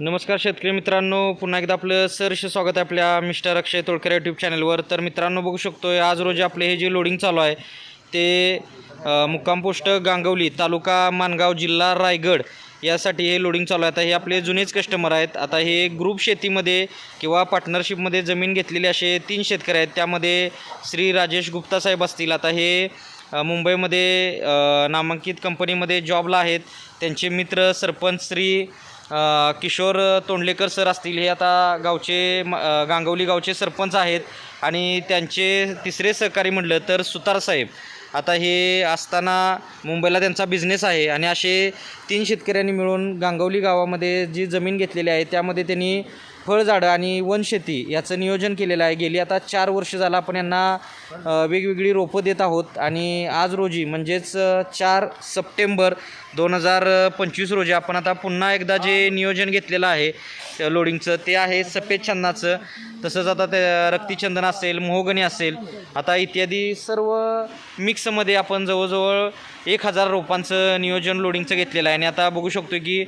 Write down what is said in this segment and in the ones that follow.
नमस्कार शेतकरी मित्रांनो पुन्हा एकदा आपलं सहर्ष स्वागत आहे आपल्या मिस्टर अक्षय तोडकर यूट्यूब चॅनलवर तर मित्रांनो बघू शकतो आज रोजी आपले हे जे लोडिंग चालू आहे ते मुक्काम पोस्ट गांगवली तालुका मानगाव जिल्हा रायगड यासाठी हे लोडिंग चालू आहे. आता हे आपले जुनेच कस्टमर आहेत. आता हे ग्रुप शेतीमध्ये किंवा पार्टनरशिपमध्ये जमीन घेतलेले असे तीन शेतकरी आहेत. त्यामध्ये श्री राजेश गुप्ता साहेब असतील. आता हे मुंबईमध्ये नामांकित कंपनीमध्ये जॉबला आहेत. त्यांचे मित्र सरपंच श्री किशोर तोंडलेकर सर असतील हे आता गावचे म- गांगवली गावचे सरपंच आहेत आणि त्यांचे तिसरे सहकारी म्हटलं तर सुतारसाहेब आता हे असताना मुंबईला त्यांचा बिझनेस आहे आणि असे तीन शेतकऱ्यांनी मिळून गांगवली गावामध्ये जी जमीन घेतलेली आहे त्यामध्ये त्यांनी फळझाडं आणि वनशेती याचं नियोजन केलेलं आहे. गेली आता चार वर्ष झालं आपण यांना वेगवेगळी रोपं देत आहोत. आणि आज रोजी म्हणजेच चार सप्टेंबर दोन हजार पंचवीस रोजी आपण आता पुन्हा एकदा जे नियोजन घेतलेलं आहे लोडिंगचं ते आहे सफेद चंदनाचं तसंच आता ते रक्तीचंदन असेल मोहगणी असेल आता इत्यादी सर्व मिक्समध्ये आपण जवळजवळ एक हजार रोपांचं नियोजन लोडिंगचं घेतलेलं आहे. आणि आता बघू शकतो की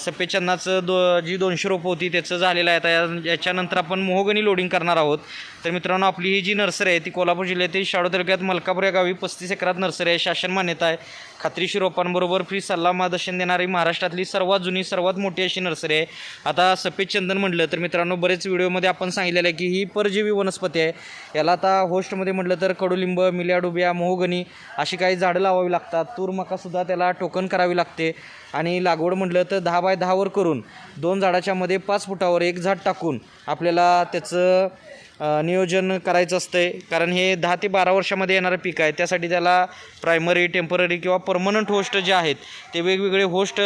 सफेदचंदाचं दो जी दोनशे रोपं होती त्याचं झालेलं आहे. आता या- याच्यानंतर आपण मोहगणी लोडिंग करणार आहोत. तर मित्रांनो आपली ही जी नर्सरी आहे ती कोल्हापूर जिल्ह्यातील शाडो तालुक्यात मलकापूर या गावी पस्तीस एकरात नर्सरी आहे. शासन मान्यता आहे. खात्रीशीर रोपांबरोबर फ्री सल्ला मार्गदर्शन देणारी महाराष्ट्रातली सर्वात जुनी सर्वात मोठी अशी नर्सरी आहे. आता सफेद चंदन म्हटलं तर मित्रांनो बरेच व्हिडिओमध्ये आपण सांगितलेलं आहे की ही परजीवी वनस्पती आहे. याला आता होस्टमध्ये म्हटलं तर कडुलिंब मिल्याडुबिया मोहगणी अशी काही झाडं लावावी लागतात. तूर मकासुद्धा त्याला टोकन करावी लागते. आणि लागवड म्हटलं तर दहा बाय दहावर करून दोन झाडाच्यामध्ये पाच फुटावर एक झाड टाकून आपल्याला त्याचं नियोजन करायचं असतंय. कारण हे दहा ते बारा वर्षामध्ये येणारं पीक आहे. त्यासाठी त्याला प्रायमरी टेंपररी किंवा परमनंट होस्ट जे आहेत ते वेगवेगळे होस्ट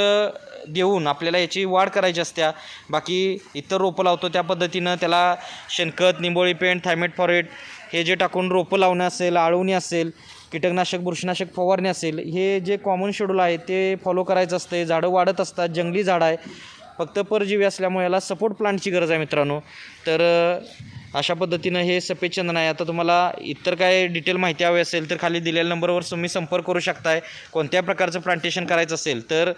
देऊन आपल्याला याची वाढ करायची असत्या. बाकी इतर रोपं लावतो त्या पद्धतीनं त्याला शेणखत निंबोळी पेंट थायमेट फॉरेट हे जे टाकून रोपं लावणे असेल आळवणी असेल कीटकनाशक बुरशीनाशक फवारणी असेल हे जे कॉमन शेड्यूल आहे ते फॉलो करायचं असतं झाडं वाढत असतात जंगली झाडं आहे. फक्त परजीवी असल्यामुळे याला सपोर्ट प्लांटची गरज आहे मित्रांनो. तर अशा पद्धतीनं हे सफेद चंदन आहे. आता तुम्हाला इतर काय डिटेल माहिती हवी असेल तर खाली दिलेल्या नंबरवर तुम्ही संपर्क करू शकताय. कोणत्या प्रकारचं प्लांटेशन करायचं असेल तर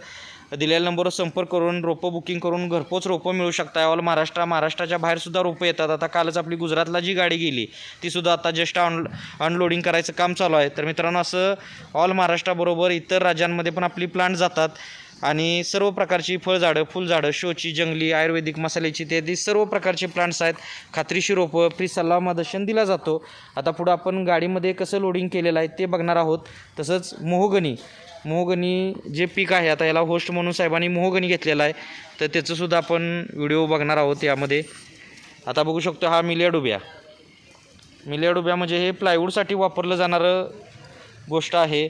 दिलेल्या नंबरवर संपर्क करून रोपं बुकिंग करून घरपोच रोपं मिळू शकता ऑल महाराष्ट्र महाराष्ट्राच्या बाहेरसुद्धा रोपं येतात. आता कालच आपली गुजरातला जी गाडी गेली तीसुद्धा आता जस्ट ऑन अनलोडिंग करायचं काम चालू आहे. तर मित्रांनो असं ऑल महाराष्ट्राबरोबर इतर राज्यांमध्ये पण आपली प्लांट जातात. आणि सर्व प्रकारची फळझाडं फुलझाडं शोची जंगली आयुर्वेदिक मसाल्याची इत्यादी सर्व प्रकारचे प्लांट्स आहेत. खात्रीशी रोपं फ्री सल्ला मदर्शन दिला जातो. आता पुढं आपण गाडीमध्ये कसं लोडिंग केलेलं आहे ते बघणार आहोत. तसंच मोहगणी मोहगणी जे पीक आहे आता याला होस्ट म्हणून साहेबांनी मोहगणी घेतलेला आहे. तर त्याचंसुद्धा आपण व्हिडिओ बघणार आहोत यामध्ये. आता बघू शकतो हा मिलिया डुब्या. मिलिया डुब्या म्हणजे हे प्लायवूडसाठी वापरलं जाणारं गोष्ट आहे.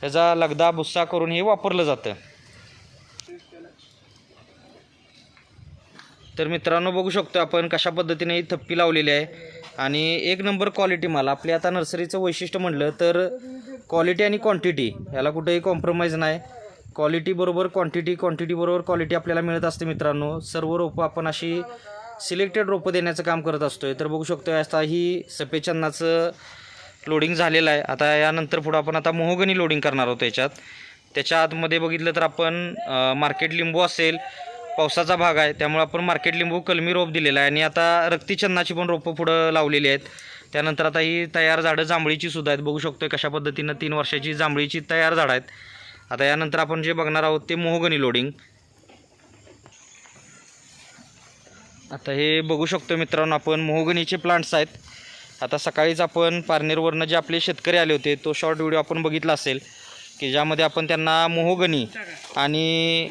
त्याचा लगदा भुस्सा करून हे वापरलं जातं. तर मित्रांनो बघू शकतो आपण कशा पद्धतीने ही थप्पी लावलेली आहे. आणि एक नंबर क्वालिटी माल आपली आता नर्सरीचं वैशिष्ट्य म्हटलं तर क्वालिटी आणि क्वांटिटी याला कुठेही कॉम्प्रोमाइज नाही. क्वालिटी बरोबर क्वांटिटी क्वांटिटी बरोबर क्वालिटी आपल्याला मिळत असते मित्रांनो. सर्व रोपं आपण अशी सिलेक्टेड रोपं देण्याचं काम करत असतोय. तर बघू शकतो आता ही सफेचंदाचं लोडिंग झालेलं आहे. आता यानंतर पुढं आपण आता मोहगणी लोडिंग करणार आहोत याच्यात. त्याच्या आतमध्ये बघितलं तर आपण मार्केट लिंबू असेल पावसाचा भाग आहे त्यामुळे आपण मार्केट लिंबू कलमी रोप दिलेला आहे. आणि आता रक्तीचंदनाची पण रोपं पुढं लावलेली आहेत. त्यानंतर आता ही तयार झाडं जांभळीची सुद्धा आहेत. बघू शकतो कशा पद्धतीनं तीन वर्षाची जांभळीची तयार झाडं आहेत. आता यानंतर आपण जे बघणार आहोत ते मोहगणी लोडिंग आता हे बघू शकतो मित्रांनो आपण मोहगणीचे प्लांट्स आहेत. आता सकाळीच आपण पारनेरवरनं जे आपले शेतकरी आले होते तो शॉर्ट व्हिडिओ आपण बघितला असेल. की ज्यामध्ये आपण त्यांना मोहोगनी आणि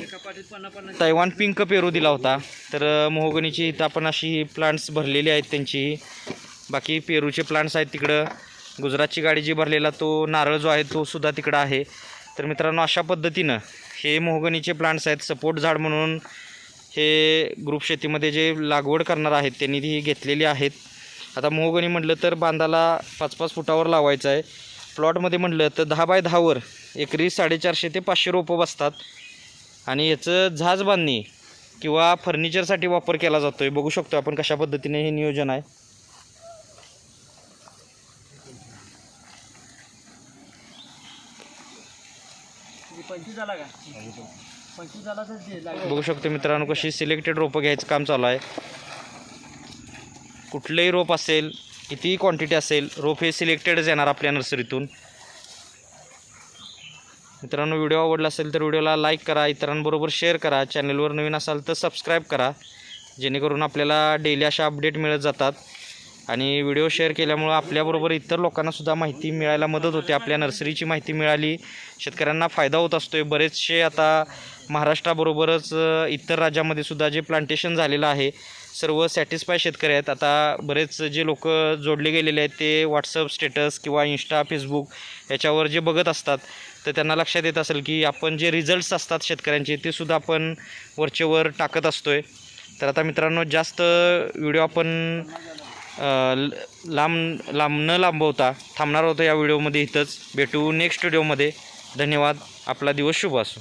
तैवान पिंक पेरू दिला होता. तर मोहोगनीची इथं आपण अशी प्लांट्स भरलेली आहेत त्यांची. बाकी पेरूचे प्लांट्स आहेत तिकडं. गुजरातची गाडी जी भरलेला तो नारळ जो आहे तो सुद्धा तिकडं आहे. तर मित्रांनो अशा पद्धतीनं हे मोहगणीचे प्लांट्स आहेत. सपोर्ट झाड म्हणून हे ग्रुप शेतीमध्ये जे लागवड करणार आहेत त्यांनी ती घेतलेली आहेत. आता मोहगणी म्हटलं तर बांधाला पाच पाच फुटावर लावायचं आहे. प्लॉटमध्ये म्हटलं तर दहा बाय दहावर एकरी साडेचारशे ते पाचशे रोपं बसतात. आणि याचं झाज बांधणी किंवा फर्निचरसाठी वापर केला जातो आहे बघू शकतो आपण कशा पद्धतीने हे नियोजन आहे. बघू शकतो मित्रांनो कशी सिलेक्टेड रोपं घ्यायचं काम चालू आहे. कुठलंही रोप असेल कितीही क्वांटिटी असेल रोप हे सिलेक्टेडच येणार आपल्या नर्सरीतून मित्रांनो व्हिडिओ आवडला असेल तर व्हिडिओला लाईक करा इतरांबरोबर शेअर करा. चॅनलवर नवीन असाल तर सबस्क्राईब करा. जेणेकरून आपल्याला डेली अशा अपडेट मिळत जातात. आणि व्हिडिओ शेअर केल्यामुळं आपल्याबरोबर इतर लोकांनासुद्धा माहिती मिळायला मदत होते. आपल्या नर्सरीची माहिती मिळाली. शेतकऱ्यांना फायदा होत असतो आहे बरेचसे आता महाराष्ट्राबरोबरच इतर राज्यामध्ये सुद्धा जे प्लांटेशन झालेलं आहे सर्व सॅटिस्फाय शेतकरी आहेत. आता बरेच जे लोक जोडले गेलेले आहेत ते व्हॉट्सअप स्टेटस किंवा इंस्टा फेसबुक याच्यावर जे बघत असतात तर त्यांना लक्षात येत असेल की आपण जे रिझल्ट्स असतात शेतकऱ्यांचे ते सुद्धा आपण वरचेवर टाकत असतो आहे तर आता मित्रांनो जास्त व्हिडिओ आपण लांब लांब न लांबवता थांबणार होतो या व्हिडिओमध्ये इथंच. भेटू नेक्स्ट व्हिडिओमध्ये. धन्यवाद. आपला दिवस शुभ असो.